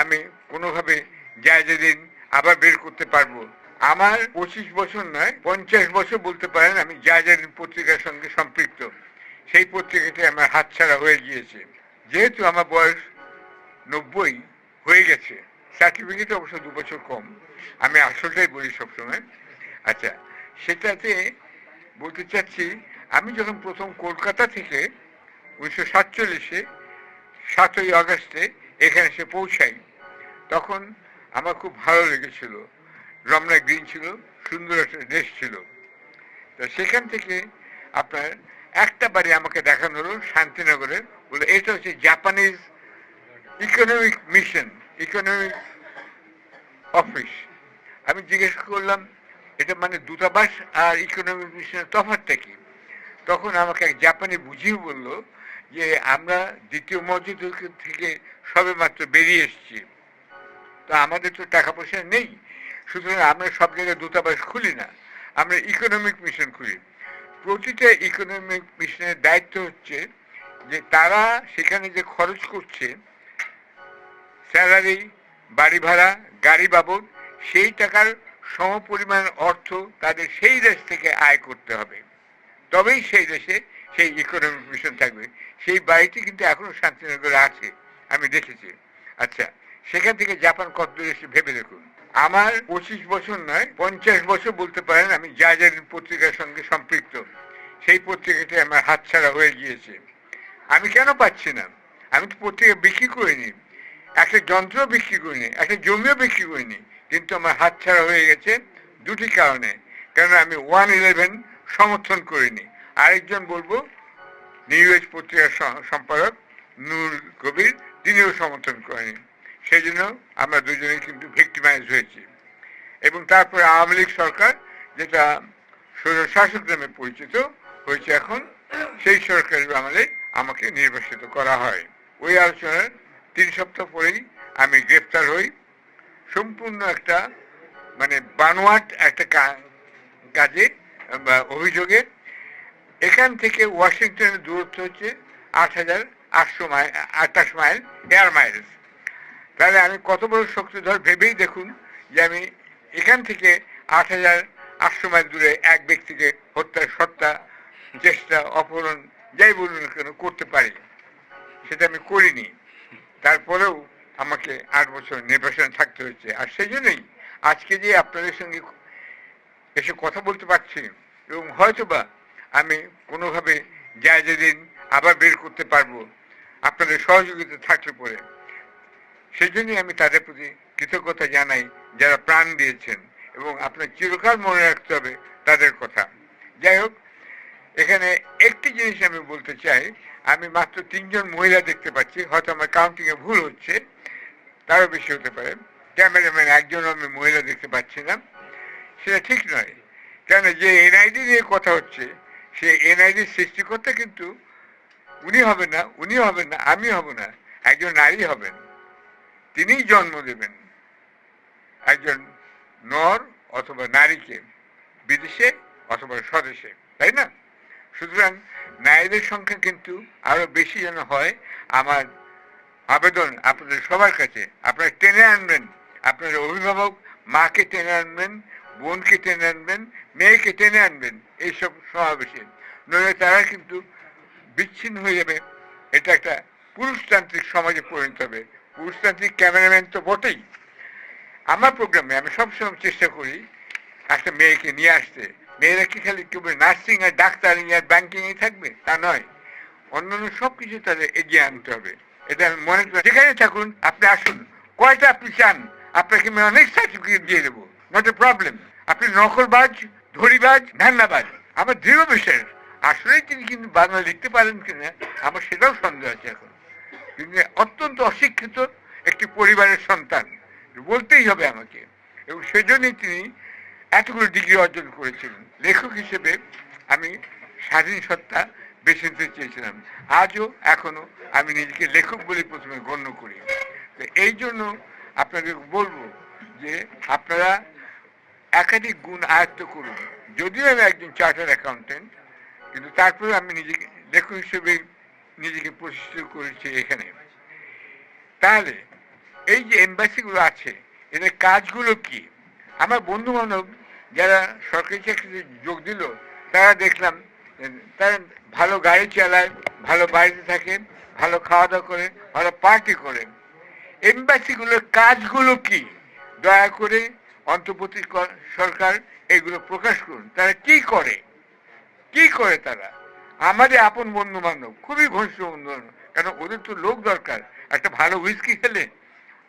আমি কোনোভাবে জায়গা দিন আবার বের করতে পারব। আমার পঁচিশ বছর নয়, পঞ্চাশ বছর বলতে পারেন আমি জায়জাদিন পত্রিকার সঙ্গে সম্পৃক্ত। সেই পত্রিকাটি আমার হাতছাড়া হয়ে গিয়েছে। যেহেতু আমার বয়স নব্বই হয়ে গেছে সার্টিফিকেট অবশ্য দু বছর কম। আমি আসলটাই বলি সবসময়। আচ্ছা সেটাতে বলতে চাচ্ছি, আমি যখন প্রথম কলকাতা থেকে উনিশশো সাতচল্লিশে সাতই আগস্টে এখানে এসে পৌঁছাই তখন আমার খুব ভালো লেগেছিল। রমনা গ্রিন ছিল, সুন্দর একটা দেশ ছিল। তো সেখান থেকে আপনার একটা বাড়ি আমাকে দেখানো হলো শান্তিনগরে। বলে, এটা হচ্ছে Japanese economic mission economic office আমি জিজ্ঞেস করলাম, এটা মানে দূতাবাস আর ইকোনমিক মিশনের তফাৎটা কি? তখন আমাকে এক জাপানি বুঝিয়ে বলল যে, আমরা দ্বিতীয় মসজিদ থেকে সবে মাত্র বেরিয়ে এসেছি। তো আমাদের তো টাকা পয়সা নেই। সুতরাং আমরা সব জায়গায় দূতাবাস খুলি না। আমরা ইকোনমিক মিশন খুলি। প্রতিটা ইকোনমিক মিশনের দায়িত্ব হচ্ছে যে তারা সেখানে যে খরচ করছে স্যালারি বাড়ি ভাড়া, গাড়ি বাবদ, সেই টাকার সমপরিমাণ অর্থ তাদের সেই দেশ থেকে আয় করতে হবে। তবেই সেই দেশে সেই ইকোনমিক মিশন থাকবে। সেই বাড়িটি কিন্তু এখনও শান্তিনগরে আছে, আমি দেখেছি। আচ্ছা সেখান থেকে জাপান কত এসে ভেবে দেখুন। আমার পঁচিশ বছর নয়, পঞ্চাশ বছর বলতে পারেন আমি যা যা পত্রিকার সঙ্গে সম্পৃক্ত, সেই পত্রিকাটি আমার হাতছাড়া হয়ে গিয়েছে। আমি কেন পাচ্ছি না? আমি তো পত্রিকা বিক্রি করিনি, একটা যন্ত্র বিক্রি করিনি, একটা জমিও বিক্রি করিনি, কিন্তু আমার হাতছাড়া হয়ে গেছে দুটি কারণে। কারণ আমি ওয়ান ইলেভেন সমর্থন করিনি। আরেকজন বলব, নিউ এজ পত্রিকার সম্পাদক নূর কবির, তিনিও সমর্থন করেনি। সেই জন্য আমরা দুজনে কিন্তু ভিক্টিমাইজ হয়েছি। এবং তারপরে আওয়ামী লীগ সরকার যেটা শাসক নামে পরিচিত হয়েছে এখন, সেই সরকারের আমলে আমাকে নির্বাসিত করা হয়। ওই আলোচনার তিন সপ্তাহ পরেই আমি গ্রেপ্তার হই। সম্পূর্ণ একটা মানে বানোয়াট একটা কাজে অভিযোগে। এখান থেকে ওয়াশিংটনের দূরত্ব হচ্ছে আট হাজার আটশো মাইল আটাশ মাইল, এয়ার মাইলস। তাহলে আমি কত বড় শক্তিধর ভেবেই দেখুন যে আমি এখান থেকে আট হাজার আটশো মাইল দূরে এক ব্যক্তিকে হত্যা সত্তা, চেষ্টা, অপহরণ, যাই বলুন কেন করতে পারি। সেটা আমি করিনি। তারপরেও আমাকে আট বছর নির্বাসনে থাকতে হয়েছে। আর সেই জন্যই আজকে যে আপনাদের সঙ্গে এসে কথা বলতে পারছি, এবং হয়তোবা আমি কোনোভাবে জায়গা যেদিন আবার বের করতে পারব। আপনাদের সহযোগিতা থাকলে পরে। সেই জন্যই আমি তাদের প্রতি কৃতজ্ঞতা জানাই যারা প্রাণ দিয়েছেন এবং আপনার চিরকাল মনে রাখতে হবে তাদের কথা। যাই হোক, এখানে একটি জিনিস আমি বলতে চাই, আমি মাত্র তিনজন মহিলা দেখতে পাচ্ছি, হয়তো আমার কাউন্টিং এ ভুল হচ্ছে, তারও বেশি হতে পারে। ক্যামেরাম্যান একজন আমি মহিলা দেখতে পাচ্ছি না, সেটা ঠিক নয়। কেন যে এনআইডি নিয়ে কথা হচ্ছে, সে এনআইডি সৃষ্টিকর্তা কিন্তু উনি হবেন না উনি হবেন না আমি হব না, একজন নারী হবেন। তিনিই জন্ম দেবেন। একজন নর অথবা নারীকে, বিদেশে অথবা স্বদেশে, তাই না? সুতরাং নারীদের সংখ্যা কিন্তু আরও বেশি যেন হয়, আমার আবেদন আপনাদের সবার কাছে। আপনারা টেনে আনবেন, আপনার অভিভাবক মাকে টেনে আনবেন, বোনকে টেনে আনবেন, মেয়েকে টেনে আনবেন, এইসব সমাবেশে। নইলে তারা কিন্তু বিচ্ছিন্ন হয়ে যাবে। এটা একটা পুরুষতান্ত্রিক সমাজে পরিণত হবে। পুরুষতান্ত্রিক ক্যামেরাম্যান তো বটেই। আমার প্রোগ্রামে আমি সবসময় চেষ্টা করি একটা মেয়েকে নিয়ে আসতে। মেয়েরা কি খালি কেবল নার্সিং আর ডাক্তার আর ব্যাংকিং এ থাকবে? তা নয়। অন্যান্য সব কিছু তাদের এগিয়ে আনতে হবে। এটা আমি মনে করি। যেখানে থাকুন, আপনি আসুন। কয়টা আপনি চান? আপনাকে আমি অনেক সার্টিফিকেট দিয়ে দেবো। নট এ প্রবলেম আপনি নকলবাজ ধরিবাজ ধান্নাবাজ আমার দৃঢ় বিশ্বাস। আসলেই তিনি কিন্তু বাংলা লিখতে পারেন কিনা, আমার সেটাও সন্দেহ আছে এখন। তিনি অত্যন্ত অশিক্ষিত একটি পরিবারের সন্তান। বলতেই হবে আমাকে। এবং সেজন্যই তিনি এতগুলো ডিগ্রি অর্জন করেছিলেন লেখক হিসেবে আমি স্বাধীন সত্তা বেছে নিতে চেয়েছিলাম। আজও এখনও আমি নিজেকে লেখক বলে প্রথমে গণ্য করি। তো এই জন্য আপনাদের বলব যে আপনারা একাধিক গুণ আয়ত্ত করুন। যদিও আমি একজন চার্টার অ্যাকাউন্টেন্ট কিন্তু তারপরে আমি নিজেকে লেখক হিসেবে নিজেকে প্রতিষ্ঠিত করেছি এখানে। তাহলে, এই যে এম্বাসিগুলো আছে, এদের কাজগুলো কি? আমার বন্ধু বান্ধব যারা সরকারি চাকরিতে যোগ দিল, তারা দেখলাম, তারা ভালো গাড়ি চালায়, ভালো বাড়িতে থাকে, ভালো খাওয়া দাওয়া করে, ভালো পার্টি করে। এম্বাসিগুলোর কাজগুলো কি? দয়া করে অন্তর্বর্তী সরকার এগুলো প্রকাশ করুন। তারা কি করে? কি করে তারা? আমাদের আপন বন্ধু বান্ধব খুবই ঘনিষ্ঠ বন্ধু বান্ধব কারণ ওদের তো লোক দরকার। একটা ভালো হুইস্কি খেলে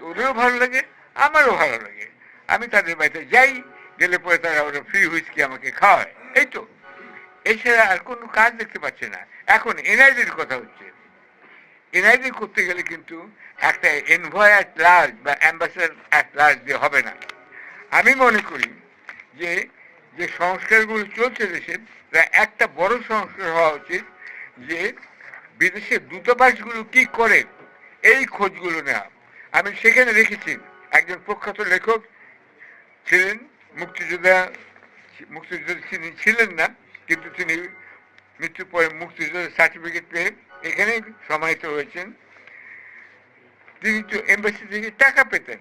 ওদেরও ভালো লাগে, আমারও ভালো লাগে। আমি তাদের বাড়িতে যাই, গেলে পরে তারা ওরা ফ্রি হুইস্কি আমাকে খাওয়ায়। এই তো। এছাড়া আর কোনো কাজ দেখতে পাচ্ছে না। এখন এনআইডির কথা হচ্ছে। এনআইডি করতে গেলে কিন্তু একটা এনভয় অ্যাট লার্জ বা অ্যাম্বাসেডার অ্যাট লার্জ দিয়ে হবে না। আমি মনে করি যে যে সংস্কারগুলো চলছে দেশে তা একটা বড় সংস্কার হওয়া উচিত যে বিদেশের দূতাবাসগুলো কি করে, এই খোঁজগুলো নেওয়া। আমি সেখানে দেখেছি, একজন প্রখ্যাত লেখক ছিলেন, মুক্তিযোদ্ধা মুক্তিযোদ্ধা তিনি ছিলেন না, কিন্তু তিনি মৃত্যুর পরে মুক্তিযোদ্ধার সার্টিফিকেট পেয়ে এখানে সমাহিত হয়েছেন। তিনি তো এম্বাসি থেকে টাকা পেতেন।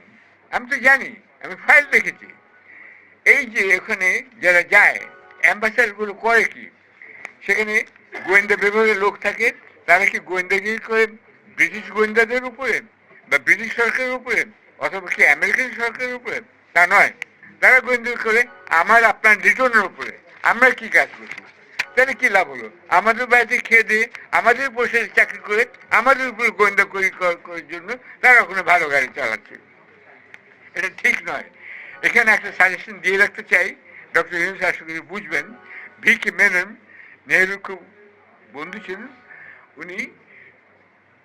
আমি তো জানি, আমি ফাইল দেখেছি। এই যে এখানে যারা যায় অ্যাম্বাসাডারগুলো করে কি? সেখানে গোয়েন্দা বিভাগের লোক থাকে, তারা কি গোয়েন্দাগিরি করে? ব্রিটিশ গোয়েন্দাদের উপরে বা ব্রিটিশ সরকারের উপরে? অথবা কি আমেরিকান সরকারের উপরে? তা নয়। তারা গোয়েন্দাগিরি করে আমার, আপনার রিটার্নের উপরে। আমরা কি কাজ করছি? তাহলে কি লাভ হলো? আমাদের বাড়িতে খেয়ে দিয়ে আমাদের বসে চাকরি করে, আমাদের উপরে গোয়েন্দা করি করার জন্য তারা ওখানে ভালো গাড়ি চালাচ্ছে। এটা ঠিক নয়। এখানে একটা সাজেশন দিয়ে রাখতে চাই। ডক্টর ইউনুস করি বুঝবেন ভিকি মেনন নেহরু খুব বন্ধু ছিলেন উনি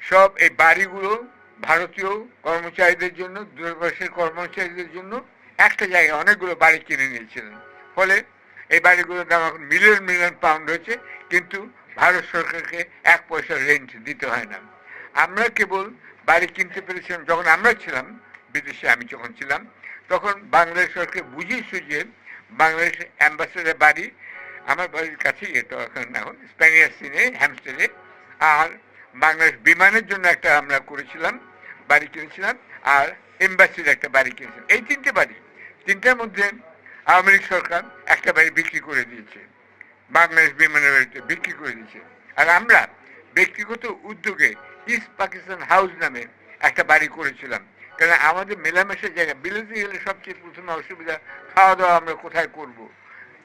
সব এই বাড়িগুলো ভারতীয় কর্মচারীদের জন্য দূরভাষের কর্মচারীদের জন্য একটা জায়গায় অনেকগুলো বাড়ি কিনে নিয়েছিলেন ফলে এই বাড়িগুলোর দাম এখন মিলিয়ন মিলিয়ন পাউন্ড হয়েছে কিন্তু ভারত সরকারকে এক পয়সা রেন্ট দিতে হয় না আমরা কেবল বাড়ি কিনতে পেরেছিলাম যখন আমরা ছিলাম বিদেশে আমি যখন ছিলাম তখন বাংলাদেশ সরকার বুঝিয়ে সুঝিয়ে বাংলাদেশ অ্যাম্বাসেডার বাড়ি, আমার বাড়ির কাছেই, এটা এখন এখন স্প্যানিয়ার সিনে, হ্যামস্টেডে। আর বাংলাদেশ বিমানের জন্য একটা আমরা করেছিলাম, বাড়ি কিনেছিলাম, আর এম্বাসির একটা বাড়ি কিনেছিলাম। এই তিনটে বাড়ি, তিনটার মধ্যে আওয়ামী লীগ সরকার একটা বাড়ি বিক্রি করে দিয়েছে। বাংলাদেশ বিমানের বাড়িতে বিক্রি করে দিয়েছে। আর আমরা ব্যক্তিগত উদ্যোগে ইস্ট পাকিস্তান হাউস নামে একটা বাড়ি করেছিলাম। কারণ আমাদের মেলামেশার জায়গা, বিলেতে গেলে সবচেয়ে প্রথমে অসুবিধা খাওয়া দাওয়া আমরা কোথায় করব,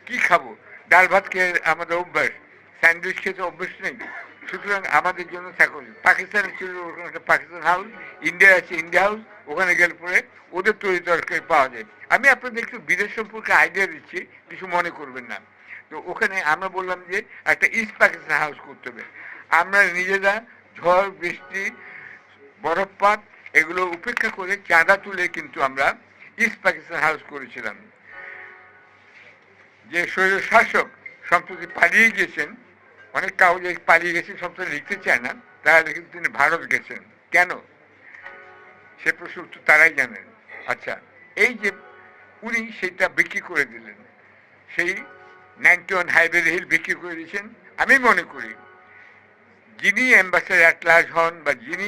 কি খাব? ডাল ভাত খেয়ে আমাদের অভ্যাস, স্যান্ডউইচ খেতে অভ্যাস নেই। সুতরাং আমাদের জন্য থাকা উচিত পাকিস্তানে ছিল ওখানে একটা পাকিস্তান হাউস ইন্ডিয়া আছে ইন্ডিয়া হাউস ওখানে গেলে পরে ওদের তৈরি তরকারি পাওয়া যায়। আমি আপনাদের একটু বিদেশ সম্পর্কে আইডিয়া দিচ্ছি, কিছু মনে করবেন না। তো ওখানে আমরা বললাম যে একটা ইস্ট পাকিস্তান হাউস করতে হবে। আমরা নিজেরা ঝড়, বৃষ্টি বরফপাত, এগুলো উপেক্ষা করে চাঁদা তুলে কিন্তু আমরা ইস্ট পাকিস্তান হাউস করেছিলাম। যে শৈল শাসক সম্প্রতি পালিয়ে গেছেন, অনেক কাগজে পালিয়ে গেছেন সম্প্রতি লিখতে চায় না, তাহলে কিন্তু তিনি ভারত গেছেন। কেন? সে প্রশ্ন উত্তর তারাই জানেন। আচ্ছা এই যে উনি সেটা বিক্রি করে দিলেন, সেই নাইনটি ওয়ান হাইওয়ে হিল বিক্রি করে দিয়েছেন, আমি মনে করি যিনি অ্যাম্বাসেডার লার্জ হন বা যিনি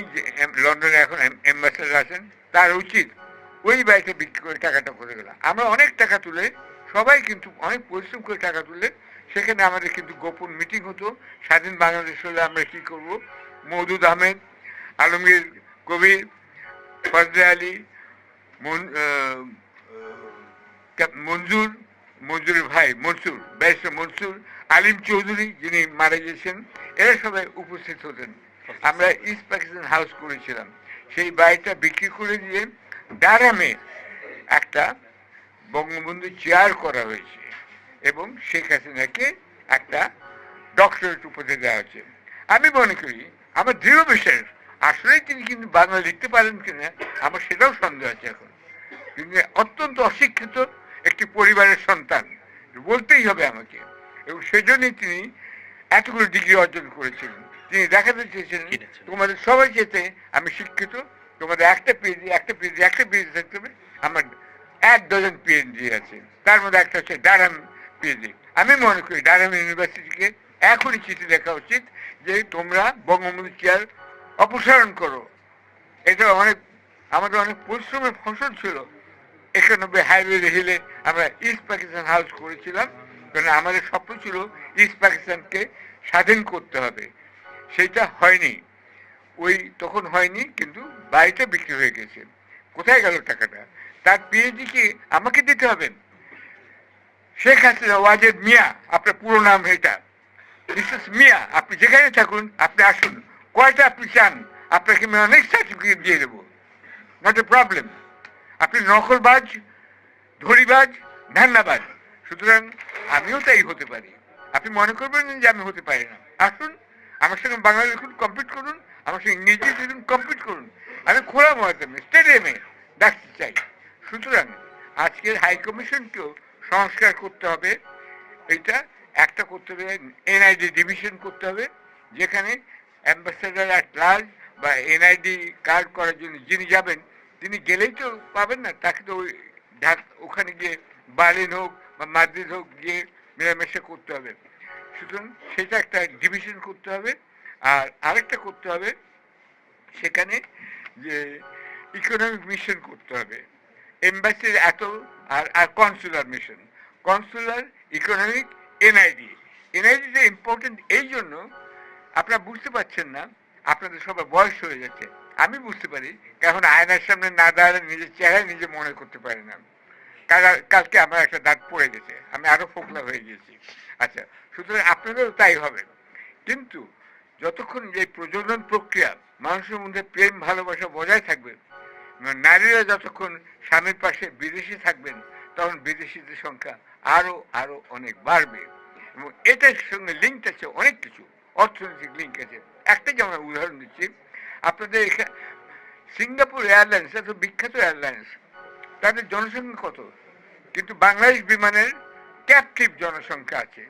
লন্ডনে এখন অ্যাম্বাসেডার আছেন, তার উচিত ওই বাড়িতে বিক্রি করে টাকাটা করে গেল। আমরা অনেক টাকা তুলে, সবাই কিন্তু অনেক পরিশ্রম করে টাকা তুলে সেখানে আমাদের কিন্তু গোপন মিটিং হতো। স্বাধীন বাংলাদেশ হলে আমরা কি করব? মৌদুদ আহমেদ, আলমগীর কবির, ফজলে আলী মঞ্জুর মঞ্জুরের ভাই মনসুর, ব্যারিস্টার মনসুর, আলিম চৌধুরী যিনি মারা গেছেন এরা সবাই উপস্থিত হতেন। আমরা ইস্ট পাকিস্তান হাউস করেছিলাম। সেই বাড়িটা বিক্রি করে দিয়ে ডারামে একটা বঙ্গবন্ধু চেয়ার করা হয়েছে এবং শেখ হাসিনাকে একটা ডক্টরেট উপাধি দেওয়া হয়েছে। আমি মনে করি, আমার দৃঢ় বিশ্বাস, আসলেই তিনি কিন্তু বাংলা লিখতে পারেন কিনা, আমার সেটাও সন্দেহ আছে এখন। তিনি অত্যন্ত অশিক্ষিত একটি পরিবারের সন্তান, বলতেই হবে আমাকে। এবং সেজন্যই তিনি এতগুলো ডিগ্রি অর্জন করেছিলেন তিনি দেখাতে চেয়েছিলেন। তোমাদের সবাই যেতে আমি শিক্ষিত তোমাদের একটা পিএইচডি একটা পিএইচডি একটা পিএইচডি থাকতে হবে। আমার এক ডজন পিএইচডি আছে। তার মধ্যে একটা হচ্ছে ডারাম পিএইচডি আমি মনে করি ডারাম ইউনিভার্সিটিকে এখনই চিঠি দেখা উচিত যে তোমরা বঙ্গবন্ধু চেয়ার অপসারণ করো। এটা অনেক আমাদের অনেক পরিশ্রমের ফসল ছিল। একানব্বই হাইওয়ে হিলে আমরা ইস্ট পাকিস্তান হাউস করেছিলাম। কারণ আমাদের স্বপ্ন ছিল ইস্ট পাকিস্তানকে স্বাধীন করতে হবে। সেইটা হয়নি। ওই তখন হয়নি, কিন্তু বাড়িটা বিক্রি হয়ে গেছে। কোথায় গেল টাকাটা? তার পিএইচডি কি আমাকে দিতে হবে। শেখ হাসিনা, ওয়াজেদ মিয়া, আপনার পুরো নাম এটা। মিসেস মিয়া, আপনি যেখানে থাকুন, আপনি আসুন। কয়টা আপনি চান? আপনাকে আমি অনেক সার্টিফিকেট দিয়ে দেবো। নট এ প্রবলেম আপনি নকলবাজ ধরিবাজ ধান্নাবাজ সুতরাং আমিও তাই হতে পারি। আপনি মনে করবেন যে আমি হতে পারি না। আসুন, আমার সঙ্গে বাংলা লিখুন কমপ্লিট করুন, আমার সঙ্গে ইংরেজি লিখুন কমপ্লিট করুন। আমি খোলা ময়দানে স্টেডিয়ামে ডাকতে চাই। সুতরাং আজকের হাই কমিশনকেও সংস্কার করতে হবে। এটা একটা করতে হবে এনআইডি ডিভিশন করতে হবে, যেখানে অ্যাম্বাসেডার অ্যাট লার্জ বা এনআইডি কার্ড করার জন্য যিনি যাবেন, তিনি গেলেই তো পাবেন না। তাকে তো ওই ওখানে গিয়ে বার্লিন হোক বা মাদ্রিদ হোক, গিয়ে মেলামেশা করতে হবে। সুতরাং সেটা একটা ডিভিশন করতে হবে। আর আরেকটা করতে হবে সেখানে যে ইকোনমিক মিশন করতে হবে। এম্বাসির এত আর আর consular mission consular economic NID এনআইডিটা important এই জন্য আপনারা বুঝতে পারছেন না, আপনাদের সবার বয়স হয়ে যাচ্ছে আমি বুঝতে পারি, কারণ আয়নার সামনে না দাঁড়ালে নিজের চেহারা নিজে মনে করতে পারি না। কালকে আমার একটা দাঁত পড়ে গেছে। আমি আরও ফোকলা হয়ে গেছি। আচ্ছা সুতরাং আপনাদেরও তাই হবে। কিন্তু যতক্ষণ যে প্রজনন প্রক্রিয়া মানুষের মধ্যে প্রেম, ভালোবাসা বজায় থাকবে, নারীরা যতক্ষণ স্বামীর পাশে বিদেশে থাকবেন, তখন বিদেশিদের সংখ্যা আরও আরও অনেক বাড়বে। এবং এটার সঙ্গে লিঙ্ক আছে অনেক কিছু, অর্থনৈতিক লিঙ্ক আছে। একটা যেমন উদাহরণ দিচ্ছি, আপনাদের এখানে সিঙ্গাপুর এয়ারলাইন্স এত বিখ্যাত এয়ারলাইন্স তাদের জনসংখ্যা কত? কিন্তু বাংলাদেশ বিমানের ক্যাপটিভ জনসংখ্যা আছে,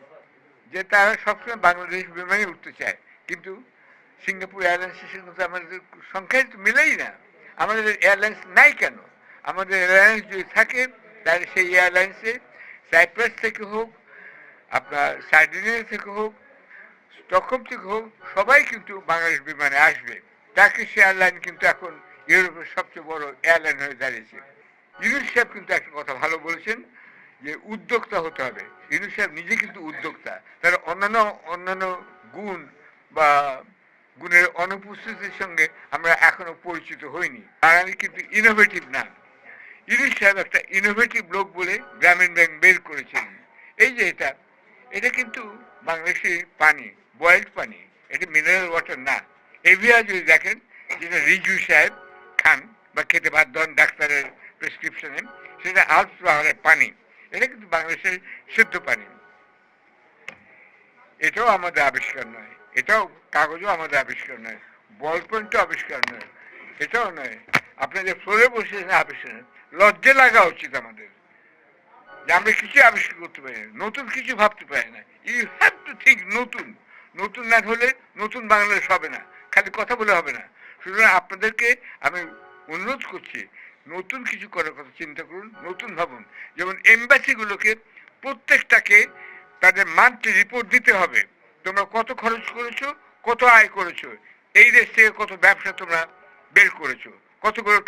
যে তারা সবসময় বাংলাদেশ বিমানে উঠতে চায়। কিন্তু সিঙ্গাপুর এয়ারলাইন্সের সঙ্গে আমাদের সংখ্যায় তো মিলেই না। আমাদের এয়ারলাইন্স নাই কেন? আমাদের এয়ারলাইন্স যদি থাকে, তাহলে সেই এয়ারলাইন্সে সাইপ্রাস থেকে হোক, আপনার সার্ডিনিয়া থেকে হোক স্টকহোম থেকে হোক, সবাই কিন্তু বাংলাদেশ বিমানে আসবে। টার্কিশ এয়ারলাইন কিন্তু এখন ইউরোপের সবচেয়ে বড় এয়ারলাইন হয়ে দাঁড়িয়েছে। ইউনুস সাহেব কিন্তু একটা কথা ভালো বলেছেন, যে উদ্যোক্তা হতে হবে। ইউনুস সাহেব নিজে কিন্তু উদ্যোক্তা। তার অন্যান্য অন্যান্য গুণ বা গুণের অনুপস্থিতির সঙ্গে আমরা এখনও পরিচিত হইনি। বাঙালি কিন্তু ইনোভেটিভ না। ইউনুস সাহেব একটা ইনোভেটিভ লোক বলে গ্রামীণ ব্যাংক বের করেছেন। এই যে এটা এটা কিন্তু বাংলাদেশের পানি বয়েলড পানি। এটা মিনারেল ওয়াটার না। এভিয়া যদি দেখেন, যেটা রিজু সাহেব খান বা খেতে বাধ্য ডাক্তারের প্রেসক্রিপশনে সেটা আউট পাহাড়ের পানি। এটা কিন্তু বাংলাদেশের শুদ্ধ পানি। এটাও আমাদের আবিষ্কার নয়। এটাও কাগজও আমাদের আবিষ্কার নয়। বল পয়েন্টও আবিষ্কার নয়। এটাও নয়। আপনাদের ফ্লোরে বসে আবিষ্কার। লজ্জা লাগা উচিত আমাদের। যে আমরা কিছু আবিষ্কার করতে পারি না, নতুন কিছু ভাবতে পারি না। ইউ হ্যাভ টু থিঙ্ক নতুন। নতুন না হলে নতুন বাংলাদেশ হবে না। খালি কথা বলে হবে না। সুতরাং আপনাদেরকে আমি অনুরোধ করছি নতুন কিছু করার কথা চিন্তা করুন, নতুন ভাবুন। যেমন এম্বাসিগুলোকে প্রত্যেকটাকে তাদের মান্থলি রিপোর্ট দিতে হবে। তোমরা কত খরচ করেছ, কত আয় করেছ, এই দেশ থেকে কত ব্যবসা তোমরা বের করেছ কত করে